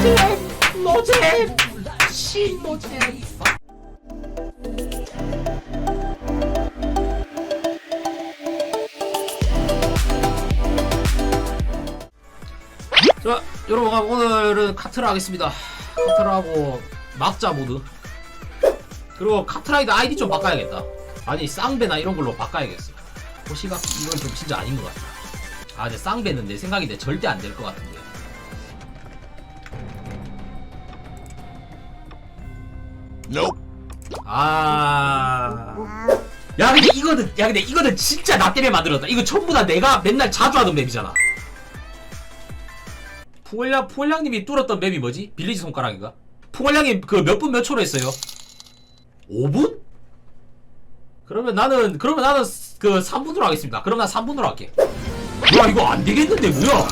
노잼 노잼 신 노잼 자 여러분 오늘은 카트를 하겠습니다. 카트를 하고 막자 모드. 그리고 카트라이더 아이디 좀 바꿔야겠다. 아니 쌍배나 이런 걸로 바꿔야겠어. 호시가 이건 좀 진짜 아닌 것 같아. 아 근데 쌍배는 내 생각인데 절대 안 될 것 같은데 아. 야 근데 이거는 야 근데 이거는 진짜 나 때문에 만들었다. 이거 전부 다 내가 맨날 자주 하던 맵이잖아. 풍월량 풍월량님이 뚫었던 맵이 뭐지? 빌리지 손가락인가? 풍월량님 그몇 분 몇 초로 했어요? 5분? 그러면 나는 그러면 나는 그 3분으로 하겠습니다. 그럼 난 3분으로 할게. 야 이거 안 되겠는데 뭐야?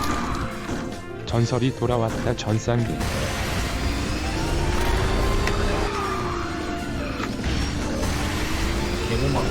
전설이 돌아왔다 전상기 개못 맞고.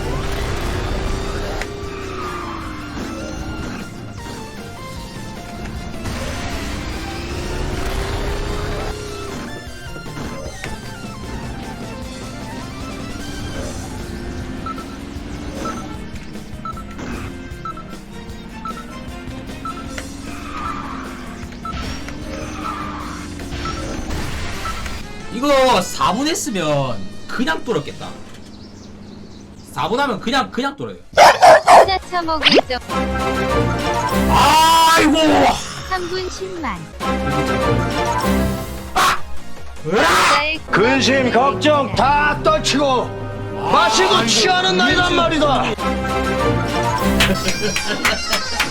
이거 4분 했으면 그냥 뚫었겠다. 4분 하면 그냥 그냥 뚫어요. 처먹을 적 아이고. 3분 10만 으아! 나의 근심 걱정 다 떨치고 마시고 취하는 날이란 말이다.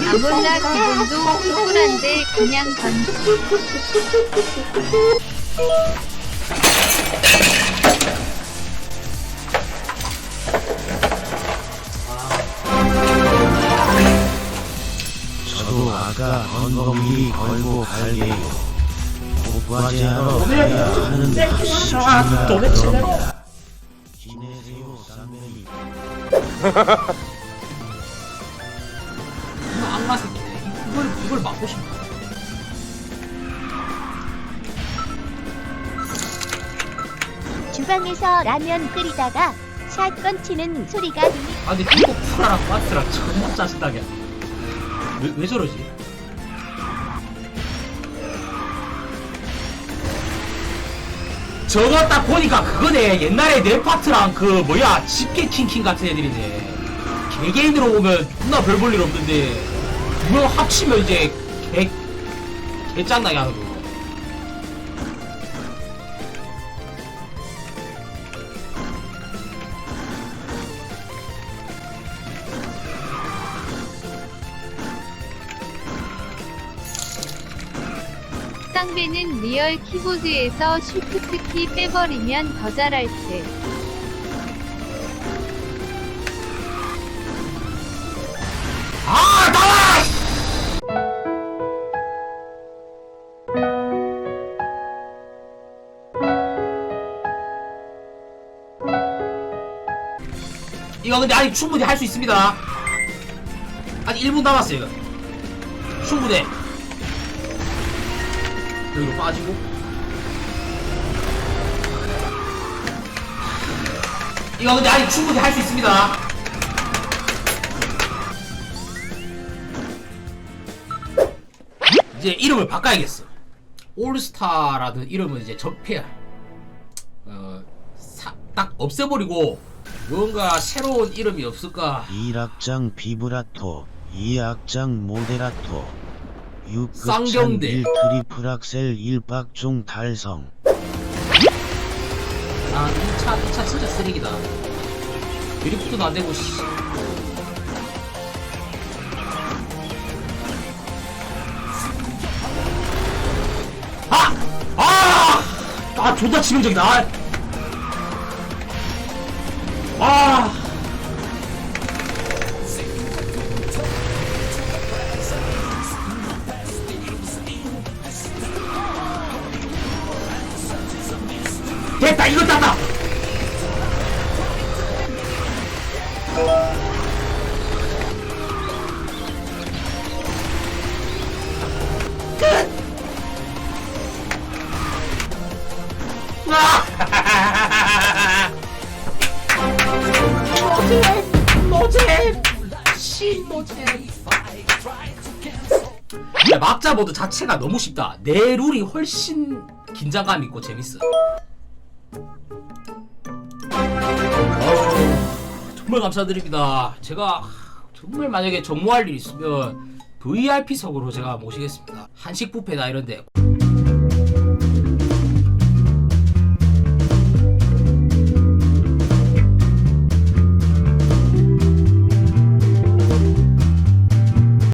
아몰라 기분도 쿨한데 그냥 던지 아까 엉덩이 걸고 갈게요. 오빠제하러 가야 하는데 아, 도대체 지내세요 쌍둥이. 이거 악마 새끼네. 이걸 이걸 막고 싶다. 주방에서 라면 끓이다가 샷건 치는 소리가 들리 아 근데 이거 프라랑 바스랑 정말 짜증나게. 왜, 왜 저러지? 저거 딱 보니까 그거네. 옛날에 내 파트랑 그 뭐야 집게 킹킹 같은 애들이네. 개개인으로 보면 존나 별 볼 일 없는데 이거 합치면 이제 개 개짱나게 하는 거 쌍배는 리얼 키보드에서 쉬프트 키 빼버리면 더 잘할 듯 아! 이거 근데 아직 충분히 할 수 있습니다. 아직 1분 남았어요, 이거. 충분해. 여기로 빠지고. 이거 근데 아직 충분히 할 수 있습니다. 이제 이름을 바꿔야겠어. 올스타라는 이름은 이제 접해야. 어, 사, 딱 없애버리고 뭔가 새로운 이름이 없을까? 1악장 비브라토, 2악장 모데라토, 6급장 쌍경대. 1 트리플 악셀 1 박종 달성. 아, 이 차, 이차 진짜 쓰레기다. 드리프트도 안 되고, 씨. 아! 아! 아, 존나 치명적이다. 아! 아! 이거 땄다! 끝! 노잼 막자 모드 자체가 너무 쉽다 내 룰이 훨씬 긴장감 있고 재밌어 정말 감사드립니다. 제가 정말 만약에 정모할 일 있으면 VIP석으로 제가 모시겠습니다. 한식 뷔페나 이런데